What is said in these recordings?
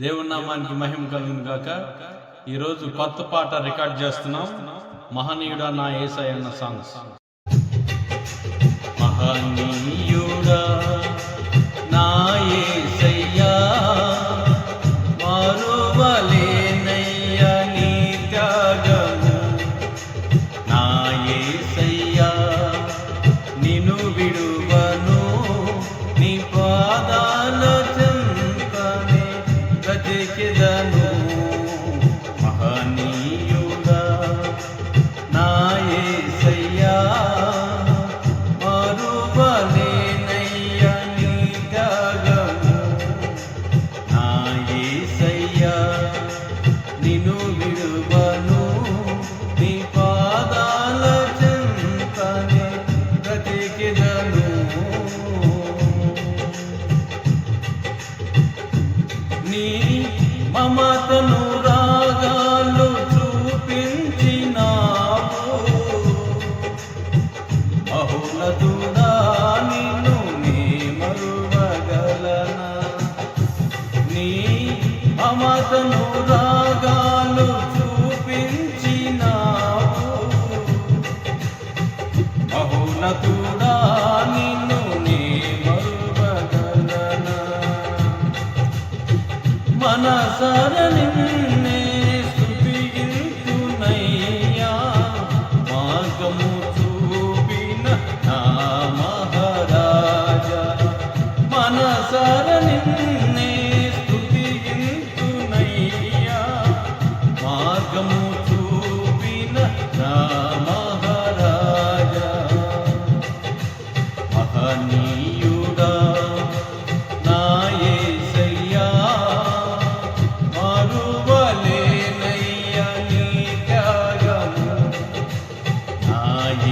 దేవుడి నామానికి మహిమ కలిగింది గాక. ఈరోజు కొత్త పాట రికార్డ్ చేస్తున్నాం. మహనీయుడా నా ఏసై అన్న సాంగ్స్. మహనీయ పాదము రాగాలు చూపించినావు. కూడా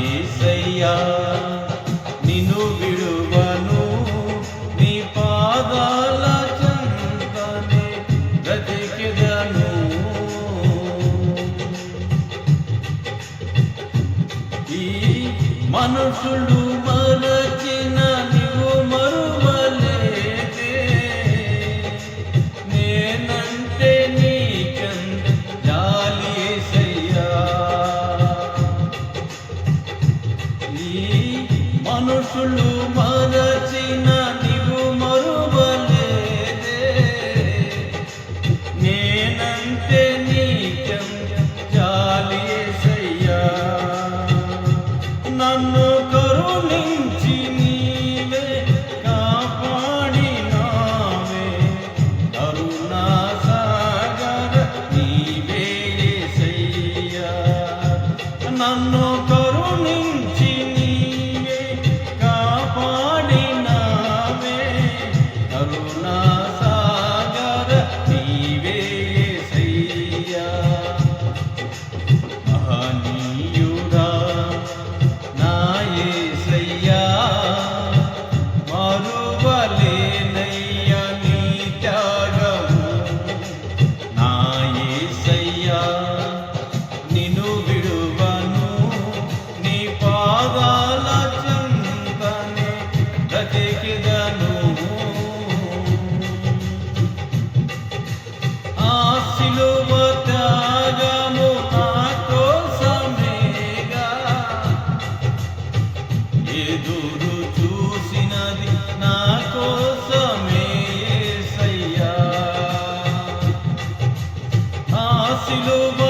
ఏసయ్యా నిన్ను విడువను నీ పాదాల చెంతనే బ్రతికెదను. ఈ మనుషుడు మనుషులు మరచిన బ్రతికెదను ఆ సిలువ త్యాగము నా కోసమేగా ఎదురు చూసినది నా కోసమే సయ్యా ఆ సిలువ